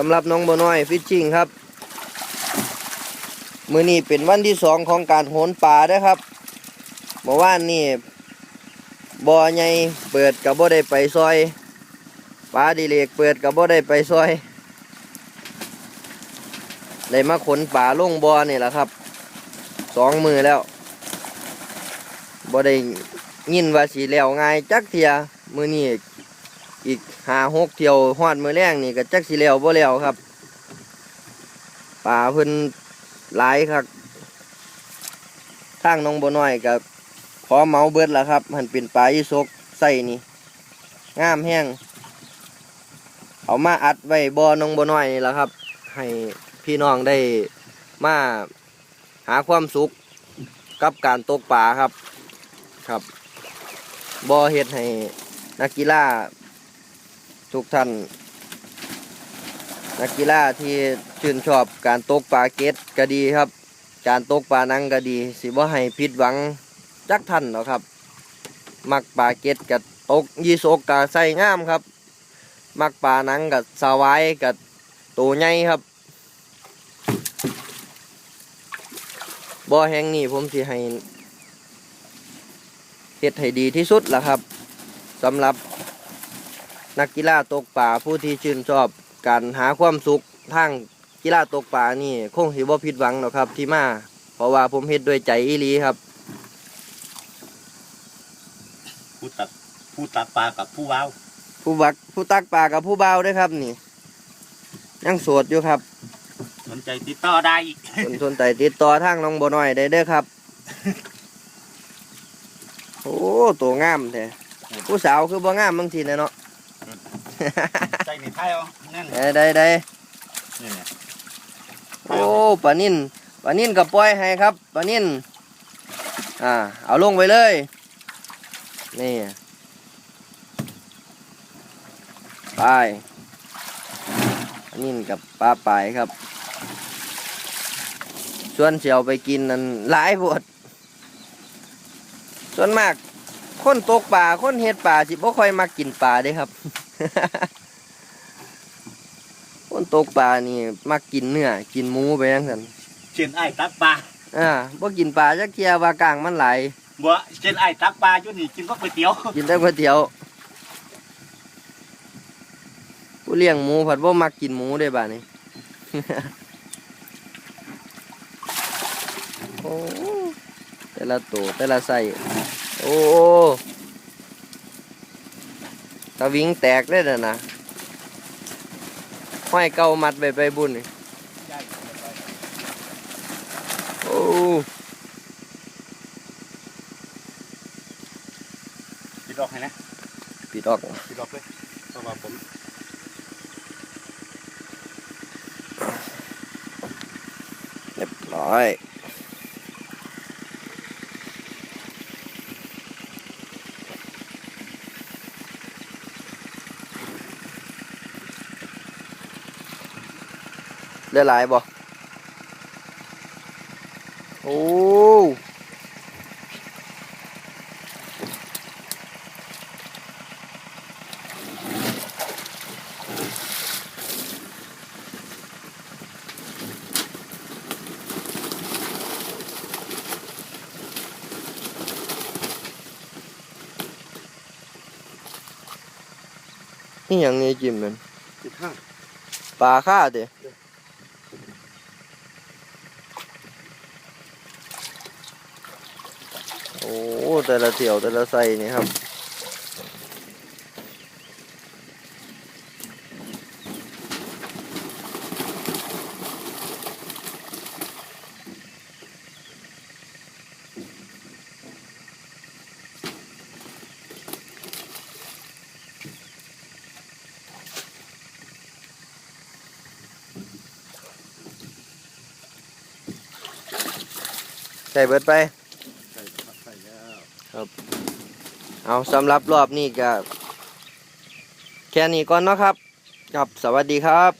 สำหรับน้องบัวน้อยฟิชชิงครับ มือนี้เป็นวันที่สองของการโหนป่าเด้ครับเมื่อวานนี่บ่อใหญ่เปิดกับบ่ได้ไปซอยปลาดิเลกเปิดกับบ่ได้ไปซอยได้มาขนป่าลงบ่อนี่แหละครับสองมือแล้วบ่ได้ยินว่าสีแล้วง่ายจักเทียมือนี้ อีกหาหกเที่ยวหอดมือแรงนี่ก็จักสีแล้วบ่แล้วครับป่าเพิ่นหลายครับทางน้องบัน้อยกับขอเมาเบิดแล้วครับมันเป็นปลายี่สกใส่นี่งามแห้งเอามาอัดไว้บ่อน้องบัน้อยนี่แหละครับ ให้พี่น้องได้มาหาความสุขกับการตกปลาครับครับบ่อเฮ็ดให้นักกีฬา ทุกท่านนักกีฬาที่ชื่นชอบการตกปลาเก็ดก็ดีครับ การตกปลานังก็ดี สิบ่ให้ผิดหวังจักท่านหรอกครับ มักปลาเก็ดกับตกยีโซกกับใส่งามครับ มักปลานังกับสวายกับตัวใหญ่ครับบ่อแห่งนี้ผมสิให้เฮ็ดให้ดีที่สุดล่ะครับสำหรับ นักกีฬาตกปลาผู้ที่ชื่นชอบการหาความสุขทางกีฬาตกปลานี่คงสิบ่ผิดหวังหรอกครับที่มาเพราะว่าผมเฮ็ดด้วยใจอีหลีครับ ผู้ตัดผู้ตัดปลากับผู้ว้าวผู้บักผู้ตักปลากับผู้เบาวด้วยครับนี่ยังโสดอยู่ครับสนใจติดต่อได้อีกสนสนใจติดต่อทางน้องบัวน้อยได้เด้อครับ โอ้ตัวงามแท้ผู้สาวคือบ่งามบางทีนะเนาะ ใจในไทยเอานั่นได้ได้ได้นี่เนี่ยโอ้ปลานิ่นปลานิ่นกับปล่อยให้ครับปลานิ่นอ่า เอาลงไปเลย นี่ ไปปลานิ่นกับปลาปลายครับส่วนเสียวไปกินนั่นหลายปวดส่วนมากคนตกป่าคนเฮ็ดป่าสิบ่ค่อยมากินป่าเด้ครับ คนตกปลานี่มักกินเนื้อกินหมูไปยังสันเช่นไอ้ตักปลาอ่าบ่กินปลาจักเทียว่ากลางมันไหลายบ่เช่นไอ้ตักปลาจุดนี่กินก็ก๋วยเตี๋ยวกินแต่ก๋วยเตี๋ยวผู้เลี้ยงหมูผัดบ่มักกินหมูได้บ่านี่ โอ้แต่ละตัวแต่ละไส้โอ้ ตะวิงแตกเลยน่ะนะห้อยเก่ามัดไปไปบุญนี่โอ้ปิดออกให้นะปิดออกปิดออกเลยเพราะว่าผมเรียบร้อย ได้หลายบ่โอ้นี่อย่างนี้จิ้มมันสิบห้าปลาค่าเด้ โอ้แต่ละเที่ยวแต่ละไส้นี่ครับใส่เบิดไป เอาสำหรับรอบนี้ก็แค่นี้ก่อนเนาะครับ ครับสวัสดีครับ